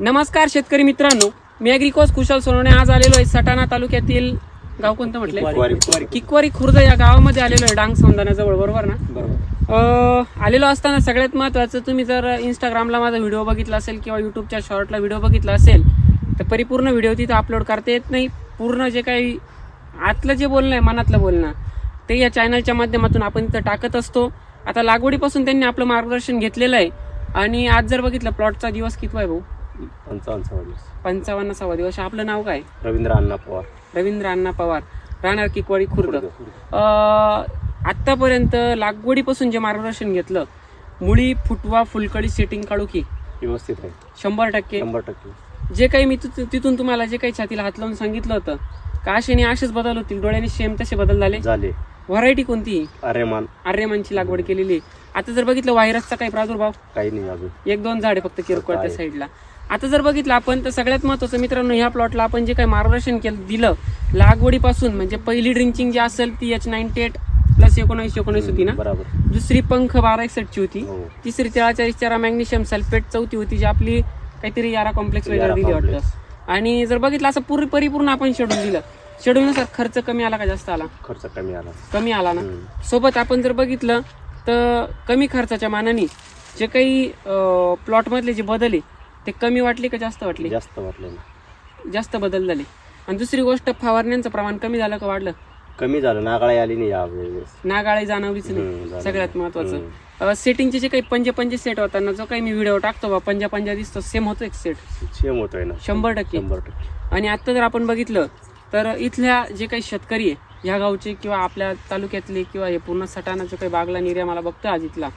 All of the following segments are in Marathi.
नमस्कार शेतकरी मित्रांनो. मी अॅग्रिकॉस कुशल सोनवणे. आज आलेलो आहे सटाणा तालुक्यातील गाव कोणतं म्हटलंय? किकवारी. खुर्द या गावामध्ये आलेलो आहे डांग सौंदाण्याजवळ बरोबर ना? बरोबर. आलेलो असताना सगळ्यात महत्त्वाचं तुम्ही जर इंस्टाग्रामला माझा व्हिडिओ बघितला असेल किंवा युट्यूबच्या शॉर्टला व्हिडिओ बघितला असेल तर परिपूर्ण व्हिडिओ तिथं अपलोड करता येत नाही. पूर्ण जे काही आतलं जे बोलणं आहे मनातलं बोलणं ते या चॅनलच्या माध्यमातून आपण तिथं टाकत असतो. आता लागवडीपासून त्यांनी आपलं मार्गदर्शन घेतलेलं आहे. आणि आज जर बघितलं प्लॉटचा दिवस किती आहे भाऊ? पंचावन्न सव्वा दिवस आपलं नाव काय? रवींद्र अण्णा पवार. रवींद्र अण्णा पवार. राहणार किकवाडी खुर्द. आत्तापर्यंत लागवडीपासून जे मार्गदर्शन घेतलं मुळी फुटवा फुलकळी सेटिंग काढू की व्यवस्थित आहे. शंभर टक्के. शंभर टक्के. जे काही मी तिथं- तिथून तुम्हाला जे काही छातीला हात लावून सांगितलं होतं का अशाने असेच बदल होतील? डोळ्याने सेम तसे बदल झाले? झाले. व्हरायटी कोणती? आर्यमान. आर्यमानची लागवड केलेली. आहे. आता जर बघितलं व्हायरसचा काही प्रादुर्भाव? काही नाही अजून. एक दोन झाडे फक्त किरकोळ त्या. साईडला आता जर बघितलं आपण तर सगळ्यात महत्वाचं मित्रांनो ह्या प्लॉटला आपण जे काही मार्गदर्शन केलं दिलं लागवडीपासून म्हणजे पहिली ड्रिंचिंग जी असेल ती एच नाईन्टी एट प्लस एकोणीस एकोणीस होती ना? बरोबर. दुसरी पंख बारा एकसठची होती. हो. तिसरी तेळा चाळीस चारा मॅग्नेशियम सल्फेट चौथी होती जी आपली काहीतरी यारा कॉम्प्लेक्स वगैरे दिली वाटतं. आणि जर बघितलं असं पूर्ण परिपूर्ण आपण शेड्यूल दिलं शेड्यूलनुसार खर्च कमी आला का जास्त आला? खर्च कमी आला. कमी आला ना. सोबत आपण जर बघितलं तर कमी खर्चाच्या मानाने जे काही प्लॉटमधले जे बदल आहे ते कमी वाटले का जास्त वाटले? जास्त वाटलं ना. जास्त बदल झाले. आणि दुसरी गोष्ट फवारण्यांचं प्रमाण कमी झालं का वाढलं? कमी झालं. नागाळी आली नाही यावेळेस. नागाळे जाणवलीच हम्म, नाही. सगळ्यात महत्वाचं सेटिंगचे जे काही पंजे पंजे सेट होताना जो काही मी व्हिडिओ टाकतो बा पंजा पंजा दिसतो सेम होतो एक सेट सेम होतोय ना. शंभर टक्के. शंभर टक्के. आणि आता जर आपण बघितलं तर इथल्या जे काही शेतकरी आहे ह्या गावचे किंवा आपल्या तालुक्यातले किंवा हे पूर्ण सटाणा जो काही बागला निर्या मला बघतोय आज इथला.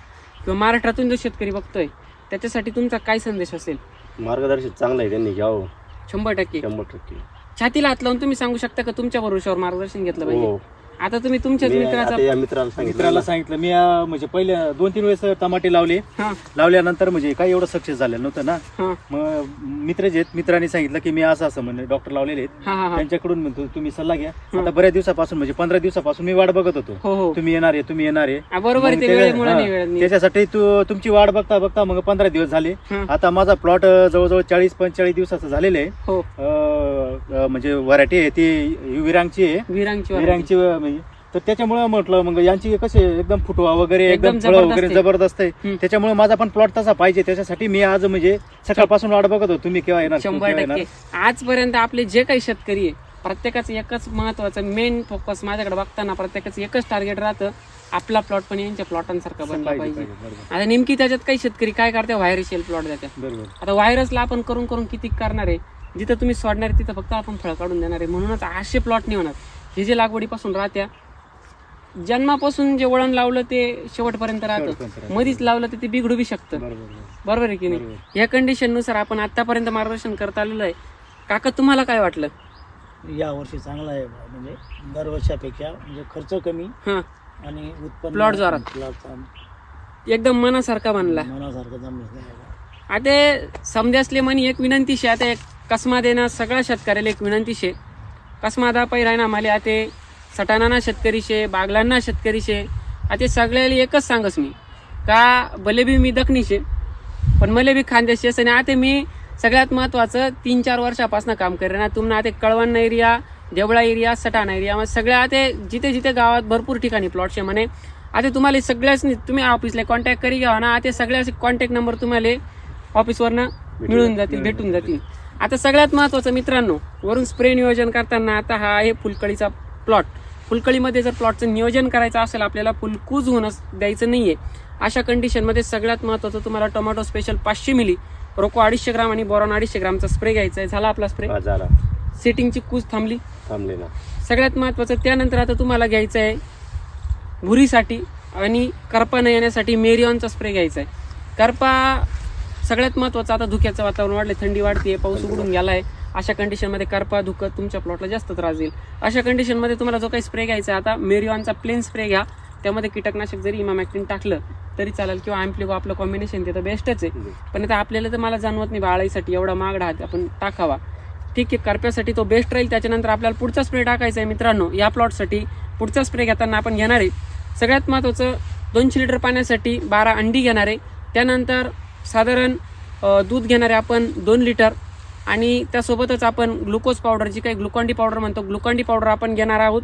किंवा महाराष्ट्रातून जो शेतकरी बघतोय त्याच्यासाठी तुमचा काय संदेश असेल? मार्गदर्शन चांगलं आहे त्यांनी घ्यावं. शंभर टक्के. शंभर टक्के. छातीला हात लावून तुम्ही सांगू शकता का तुमच्या भरोशावर मार्गदर्शन घेतलं पाहिजे? हो. आता तुम्ही तुमच्याच मी मित्राचा आता या मित्राला सांगितलं. मित्राला सांगितलं. मी अं, म्हणजे पहिले दोन तीन वेळेस टमाटे लावले. हा. लावल्यानंतर म्हणजे काही एवढं सक्सेस झालेलं नव्हतं ना. हा. मग मित्र जे आहेत मित्रांनी सांगितलं की मी असं असं म्हणजे डॉक्टर लावलेले आहेत. हा हा हा. त्यांच्याकडून म्हणतो तुम्ही सल्ला घ्या. आता बऱ्याच दिवसापासून म्हणजे पंधरा दिवसापासून मी वाट बघत होतो. हो हो. तुम्ही येणार आहे तुम्ही येणार आहे. हा, बरोबर आहे मग ते ते- वेळेमुळे नाही वेळ नाही. त्याच्यासाठी तू तुमची वाट बघता बघता मग पंधरा दिवस झाले. हं. आता माझा प्लॉट जवळजवळ चाळीस पंचेचाळीस दिवसाचं झालेलं आहे. हो. अं, म्हणजे व्हरायटी आहे ती विरांगची आहे. विरांगची म्हणजे. तर त्याच्यामुळे म्हटलं मग यांची कसे एकदम फुटवा वगैरे एकदम फळं वगैरे जबरदस्त आहे. त्याच्यामुळे माझा पण प्लॉट तसा पाहिजे. त्याच्यासाठी मी आज म्हणजे सकाळपासून वाट बघत होतो. तुम्ही केव्हा येणार शंभर टक्के. आजपर्यंत आपले जे काही शेतकरी आहे प्रत्येकाचं एकच महत्वाचं मेन फोकस माझ्याकडे बघताना प्रत्येकाचं एकच टार्गेट राहतं आपला प्लॉट पण यांच्या प्लॉटांसारखा बनला पाहिजे आता नेमकी त्याच्यात काही शेतकरी काय करते? व्हायरस येईल प्लॉट देतात. बरोबर. आता व्हायरसला आपण करून करून किती करणार आहे? जिथं तुम्ही सोडणार आहे तिथं फक्त आपण फळ काढून देणार आहे. म्हणूनच असे प्लॉट नाही होणार. हे जे लागवडीपासून राहत्या जन्मापासून जे वळण लावलं ते शेवटपर्यंत राहतं. मधीच लावलं तर ते बिघडू बी शकतं. बरोबर, आहे की नाही. या कंडिशननुसार आपण आतापर्यंत मार्गदर्शन करत आलेलो आहे. काका तुम्हाला काय वाटलं? या वर्षी चांगला आहे म्हणजे दरवर्षापेक्षा म्हणजे खर्च कमी हा. आणि उत्पन्न Plot जोरात. एकदम मनासारखा बनला. मनासारखं जमलं. आता समजासले म्हणी एक विनंती शे आता एक कसमा देणं सगळ्या शेतकऱ्याला एक विनंती शे. कसमादा पैरायना मला आते सटाणाना शेतकरी शे बागलांना शेतकरी शे. आता सगळ्याला एकच सांगस मी का भले बी मी दखनी शे पण मले बी खानदेश आणि आता मी सगळ्यात महत्वाचं तीन चार वर्षापासून काम करेन. ना तुम्हाला आता Kalwan area Deola area Satana area मग सगळ्या आता जिथे जिथे गावात भरपूर ठिकाणी प्लॉट शे म्हणे. आता तुम्हाला सगळ्याच तुम्ही ऑफिसला कॉन्टॅक्ट करी घ्या ना आता सगळ्या कॉन्टॅक्ट नंबर तुम्हाला ऑफिसवरनं मिळून जातील भेटून जातील. आता सगळ्यात महत्वाचं मित्रांनो वरून स्प्रे नियोजन करताना आता हा आहे फुलकळीचा प्लॉट फुलकळीमध्ये जर प्लॉटचं नियोजन करायचं असेल आपल्याला फुलकूज होणं द्यायचं नाहीये. अशा कंडिशनमध्ये सगळ्यात महत्वाचं तुम्हाला टोमॅटो स्पेशल पाचशे मिली रोको अडीचशे ग्राम आणि बोरॉन अडीचशे ग्रामचा स्प्रे घ्यायचा आहे झाला आपला स्प्रे झाला. सेटिंगची कूज थांबली. थांबले ना. सगळ्यात महत्वाचं त्यानंतर आता तुम्हाला घ्यायचं आहे भुरीसाठी आणि करपा न येण्यासाठी मेरिऑनचा स्प्रे घ्यायचा आहे करपा सगळ्यात महत्वाचं आता धुक्याचं वातावरण वाढलं थंडी वाढते पाऊस उघडून गेलाय. अशा कंडिशनमध्ये करपा धुकं तुमच्या प्लॉटला जास्त त्रास देईल अशा कंडिशनमध्ये तुम्हाला जो काही स्प्रे घ्यायचा आता मेरिओनचा प्लेन स्प्रे घ्या. त्यामध्ये कीटकनाशक जरी इमामॅक्टिन टाकलं तरी चालेल किंवा अँप्लिको आपलं कॉम्बिनेशन ते तर बेस्टच आहे. पण आता आपल्याला तर मला जाणवत नाही बाळाईसाठी एवढा मागडा हात आपण टाकावा. ठीक आहे करप्यासाठी तो बेस्ट राहील त्याच्यानंतर आपल्याला पुढचा स्प्रे टाकायचा आहे मित्रांनो या प्लॉटसाठी पुढचा स्प्रे घेताना आपण घेणार आहे. सगळ्यात महत्त्वाचं दोनशे लिटर पाण्यासाठी बारा अंडी घेणार आहे. त्यानंतर साधारण दूध घेणारे आपण दोन लिटर आणि त्यासोबतच आपण ग्लुकोज पावडर जी काही ग्लुकॉन्डी पावडर म्हणतो ग्लुकॉन्डी पावडर आपण घेणार आहोत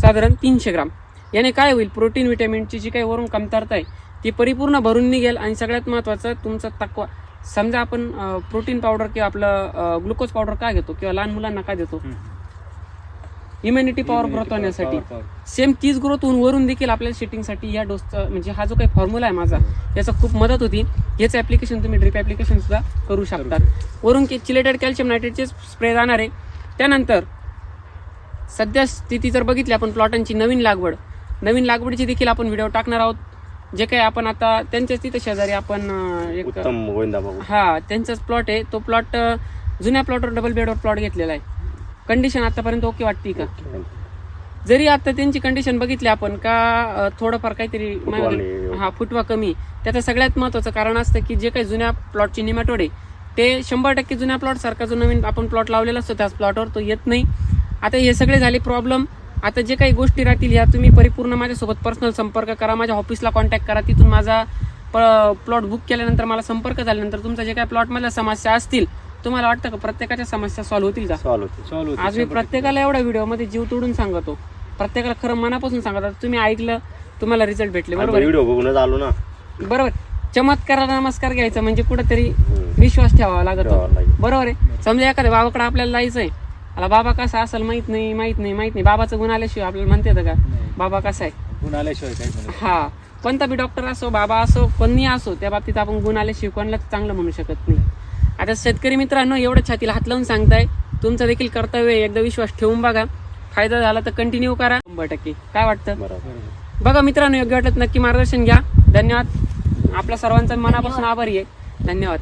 साधारण तीनशे ग्राम. याने काय होईल? प्रोटीन विटॅमिनची जी काही वरून कमतरता आहे ती परिपूर्ण भरून निघेल आणि सगळ्यात महत्त्वाचं तुमचा तक्वा. समजा आपण प्रोटीन पावडर किंवा आपलं ग्लुकोज पावडर का घेतो? किंवा लहान मुलांना का देतो? इम्युनिटी पॉवर ग्रोथ होण्यासाठी. सेम तीच ग्रोथ होऊन वरून देखील आपल्याला शेटिंगसाठी या डोसचा म्हणजे हा जो काही फॉर्म्युला आहे माझा याचा खूप मदत होती. याचं ॲप्लिकेशन तुम्ही ड्रिप ॲप्लिकेशन सुद्धा करू शकतात वरून की चिलेटेड कॅल्शियम नायट्रेटचे स्प्रे जाणार. आहे त्यानंतर सध्या स्थिती जर बघितली आपण प्लॉटांची नवीन लागवड नवीन लागवडीची देखील आपण व्हिडिओ टाकणार आहोत. जे काही आपण आता त्यांच्याच तिथे शेजारी आपण एक हा त्यांचाच प्लॉट आहे. तो प्लॉट जुन्या प्लॉटवर डबल बेडवर प्लॉट घेतलेला आहे. कंडिशन आतापर्यंत ओके वाटते का? जरी आता त्यांची कंडिशन बघितली आपण का थोडंफार काहीतरी. हा फुटवा कमी. त्याचं सगळ्यात महत्वाचं कारण असतं की जे काही जुन्या प्लॉटची निमॅटोड आहे ते शंभर टक्के जुन्या प्लॉट सारखा जो नवीन आपण प्लॉट लावलेला असतो त्याच प्लॉटवर तो येत नाही. आता हे सगळे झाले प्रॉब्लेम आता जे काही गोष्टी राहतील ह्या तुम्ही परिपूर्ण माझ्यासोबत पर्सनल संपर्क करा. माझ्या ऑफिसला कॉन्टॅक्ट करा. तिथून माझा प्लॉट बुक केल्यानंतर मला संपर्क झाल्यानंतर तुमच्या जे काही प्लॉटमधल्या समस्या असतील तुम्हाला वाटतं का प्रत्येकाच्या समस्या सॉल्व्ह होतील का? सॉल्व होते आज मी प्रत्येकाला एवढ्या व्हिडिओमध्ये जीव तोडून सांगतो. प्रत्येकाला खरं मनापासून सांगत. आता तुम्ही ऐकलं तुम्हाला रिझल्ट भेटले बरोबर? व्हिडिओ बघूनच आलो ना. बरोबर. चमत्कार नमस्कार घ्यायचा म्हणजे कुठेतरी. विश्वास ठेवावा लागतो. ठेवावा लागेल. बरोबर आहे? समजा एखाद्या बाबाकडे आपल्याला जायचंय. मला बाबा कसा असेल माहीत नाही माहीत नाही माहीत नाही. बाबाचं गुण आल्याशिवाय आपल्याला म्हणते येतं का? बाबा कसा आहे? गुण आल्याशिवाय काही म्हणत हा. कोणता बी डॉक्टर असो बाबा असो कोणी असो त्या बाबतीत आपण गुण आल्याशिवाय कोणालाच चांगलं म्हणू शकत नाही. आता शेतकरी मित्रांनो एवढं छातीला हात लावून सांगताय. तुमचं देखील कर्तव्य आहे एकदा विश्वास ठेवून बघा. फायदा झाला तर कंटिन्यू करा. शंभर टक्के. काय वाटतं? बरोबर बघा मित्रांनो योग्य वाटलं तर नक्की मार्गदर्शन घ्या. धन्यवाद. आपल्या सर्वांचा मनापासून आभारी आहे. धन्यवाद.